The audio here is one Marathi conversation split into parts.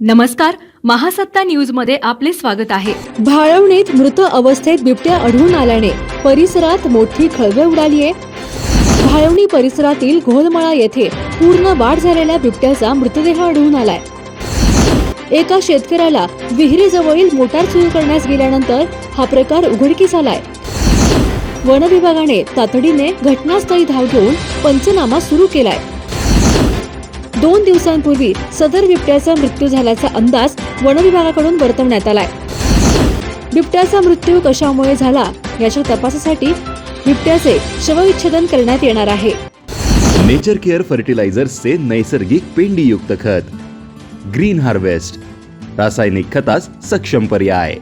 नमस्कार महासत्ता न्यूजमध्ये आपले स्वागत आहे. भाळवणीत मृत अवस्थेत बिबट्या आढळून आल्याने परिसरात मोठी खळबळ आहे. भाळवणी परिसरातील घोलमळा येथे पूर्ण वाढ झालेल्या बिबट्याचा मृतदेह आढळून आलाय. एका शेतकऱ्याला विहिरीजवळील मोटार सुरू करण्यास गेल्यानंतर हा प्रकार उघडकीस आलाय. वन विभागाने तातडीने घटनास्थळी धाव घेऊन पंचनामा सुरू केलाय. दोन दिवसांपूर्वी सदर बिबट्याचा मृत्यू झाल्याचा अंदाज वन विभागाकडून वर्तवण्यात आलाय. बिबट्याचा मृत्यू कशामुळे झाला याच्या तपासासाठी बिबट्याचे शवविच्छेदन करण्यात येणार आहे. नेचर केअर फर्टिलायझर्सचे नैसर्गिक पेंडीयुक्त खत. ग्रीन हार्वेस्ट रासायनिक खतास सक्षम पर्याय.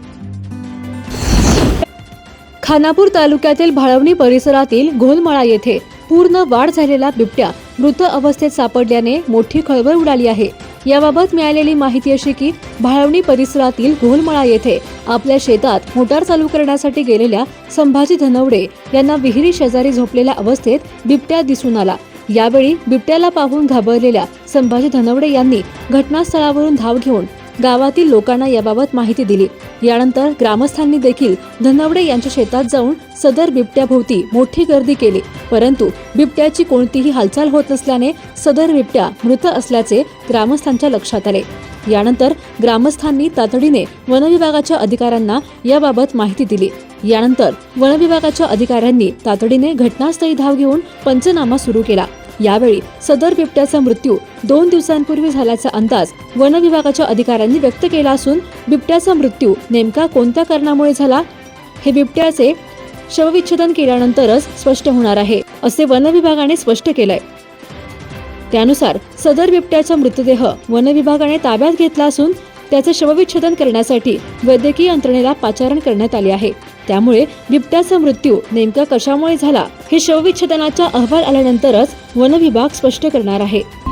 खानापूर तालुक्यातील भाळवणी परिसरातील घोलमळा येथे पूर्ण वाढ झालेला बिबट्या मृत अवस्थेत सापडल्याने मोठी खळबळ उडाली आहे. याबाबत मिळालेली माहिती अशी की भाळवणी परिसरातील घोलमळा येथे आपल्या शेतात मोटार चालू करण्यासाठी गेलेल्या संभाजी धनवडे यांना विहिरी शेजारी झोपलेल्या अवस्थेत बिबट्या दिसून आला. यावेळी बिबट्याला पाहून घाबरलेल्या संभाजी धनवडे यांनी घटनास्थळावरून धाव घेऊन गावातील लोकांना याबाबत माहिती दिली. यानंतर ग्रामस्थांनी देखील धनवडे यांच्या शेतात जाऊन सदर बिबट्याभोवती मोठी गर्दी केली. परंतु बिबट्याची कोणतीही हालचाल होत नसल्याने सदर बिबट्या मृत असल्याचे ग्रामस्थांच्या लक्षात आले. यानंतर ग्रामस्थांनी तातडीने वनविभागाच्या अधिकाऱ्यांना याबाबत माहिती दिली. यानंतर वनविभागाच्या अधिकाऱ्यांनी तातडीने घटनास्थळी धाव घेऊन पंचनामा सुरू केला. यावेळी सदर बिबट्याचा मृत्यू दोन दिवसांपूर्वी झाल्याचा अंदाज वन विभागाच्या अधिकाऱ्यांनी व्यक्त केला असून बिबट्याचा मृत्यू नेमका कोणत्या कारणामुळे झाला हे बिबट्याचे शवविच्छेदन केल्यानंतरच स्पष्ट होणार आहे असे वन विभागाने स्पष्ट केलंय. त्यानुसार सदर बिबट्याचा मृतदेह वन विभागाने ताब्यात घेतला असून त्याचे शवविच्छेदन करण्यासाठी वैद्यकीय यंत्रणेला पाचारण करण्यात आले आहे. त्यामुळे बिबट्याचा मृत्यू नेमका कशामुळे झाला हे शवविच्छेदनाचा अहवाल आल्यानंतरच वनविभाग स्पष्ट करणार आहे.